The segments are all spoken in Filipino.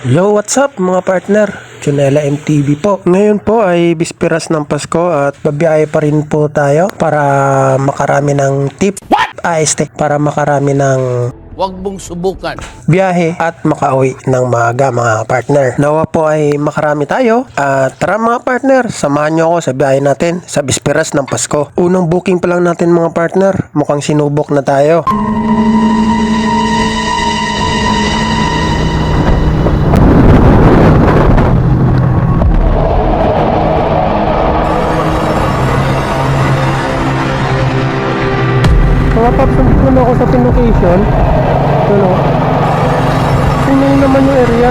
Yo, what's up mga partner? Chunela MTV po. Ngayon po ay bisperas ng Pasko at babiyahe pa rin po tayo para makarami ng tip. What? Ayos para makarami ng Huwag mong subukan. biyahe at makauwi ng maaga mga partner. Nawa po ay makarami tayo at tara mga partner, samahan nyo ako sa biyahe natin sa bisperas ng Pasko. Unang booking pa lang natin mga partner, mukhang sinubok na tayo. Location. Ano? Yun naman yung area?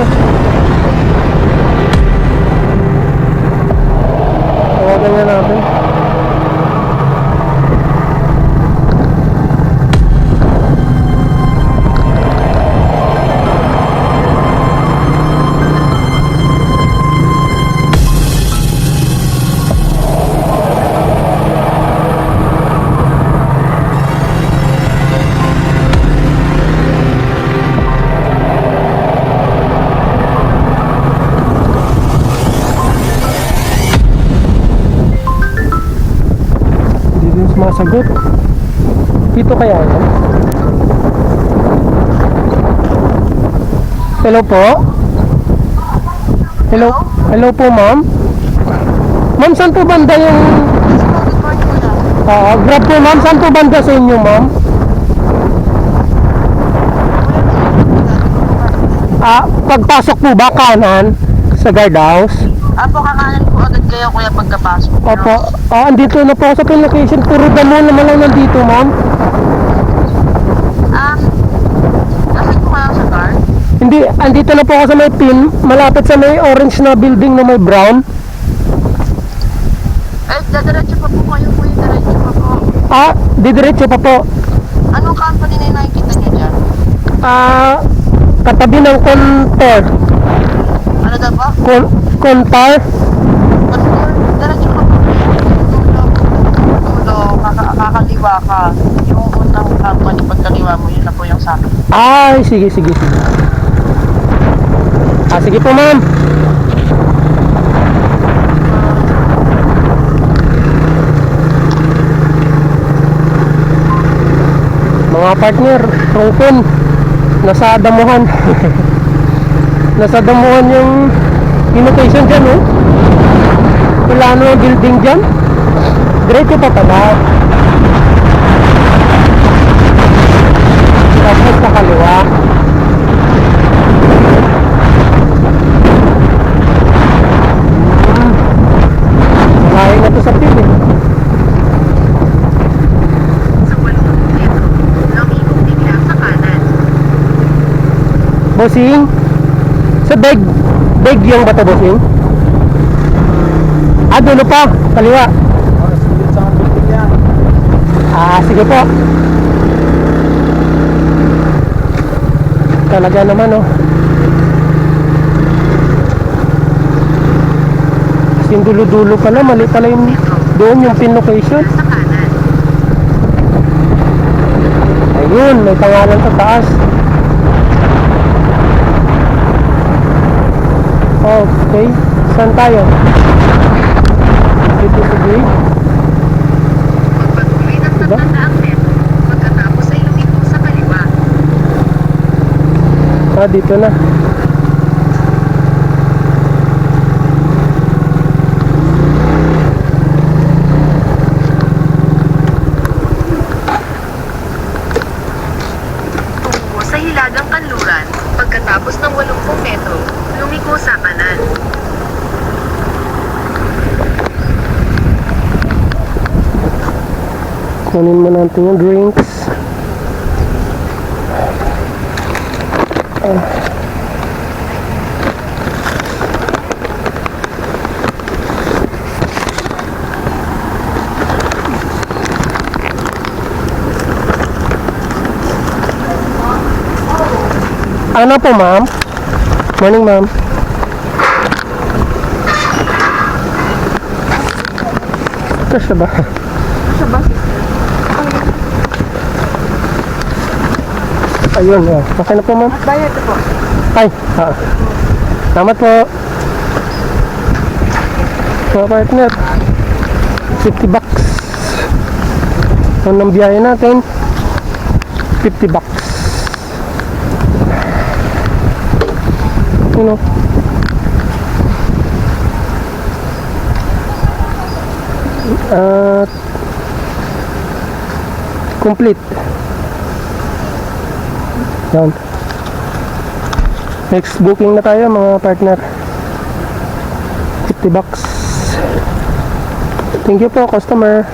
Tawagan nga natin. Din sumasagot. Dito kaya yan? Hello po? Hello? Hello po ma'am? Ma'am, saan po banda yung... Ah, grab po ma'am, saan po banda sa inyo ma'am? Ah, pagpasok po ba kanan sa guardhouse? Apo, kakanan po agad kayo kuya pagkapasok. Opo. Ah, andito na po ako sa location. Puro damo naman lang nandito, ma'am. Ah, nasa po kayo sa car? Hindi, andito na po ako sa may pin. Malapit sa may orange na building na may brown. Eh, dadiretso pa po kayo kuya, diretso pa po. Ah, didiretso pa po. Anong company na yung nakikita niyo dyan? Ah, katabi ng Contour. Ano daw po? Con Contour. Contour, diretso pa po. Tulo, tulo, kaka kakaliwa ka. Yung unang company, pagkaliwa mo, yun na po yung sa akin. Ay, sige, sige, sige. Ah, sige po, ma'am. Mga partner, Rongpon, nasa damuhan. nasa damuhan yung invitation dyan, oh. Wala na yung building dyan. Diretso pa pala. Tapos sa kaliwa. Layo na to sa kanan. Bossing? Sa beg, beg yung bata bossing? Ah, dulo pa. Kaliwa. Ah, sige po. Talaga naman oh. Kasi yung dulo-dulo pala, mali pala yung doon yung pin location. Sa kanan. Ayun, may pangalan sa taas. Okay, saan tayo? Dito sa gate. Pagpatuloy ng Diba? pagkatapos ay lumikong sa kaliwa. Ah, dito na. Tungo sa Hilagang Kanluran, pagkatapos ng 80 metro, lumiko sa kanan. Kunin mo natin yung drinks. Ah. Ano po, ma'am? Morning, ma'am. Kasya ba? Sa bus, Ayun, oh. Okay na po, ma'am. Bayad po. Ay, ah. Salamat po. Mga partner. 50 bucks. Ang biyahe natin? 50 bucks. You know. At complete. Yan. Next booking na tayo mga partner. 50 bucks. Thank you po customer.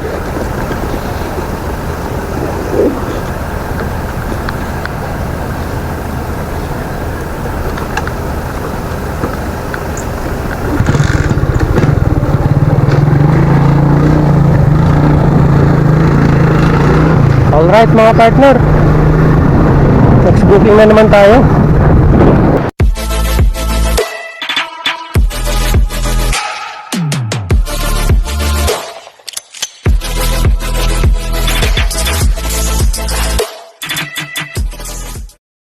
Alright mga partner. Booking na naman tayo.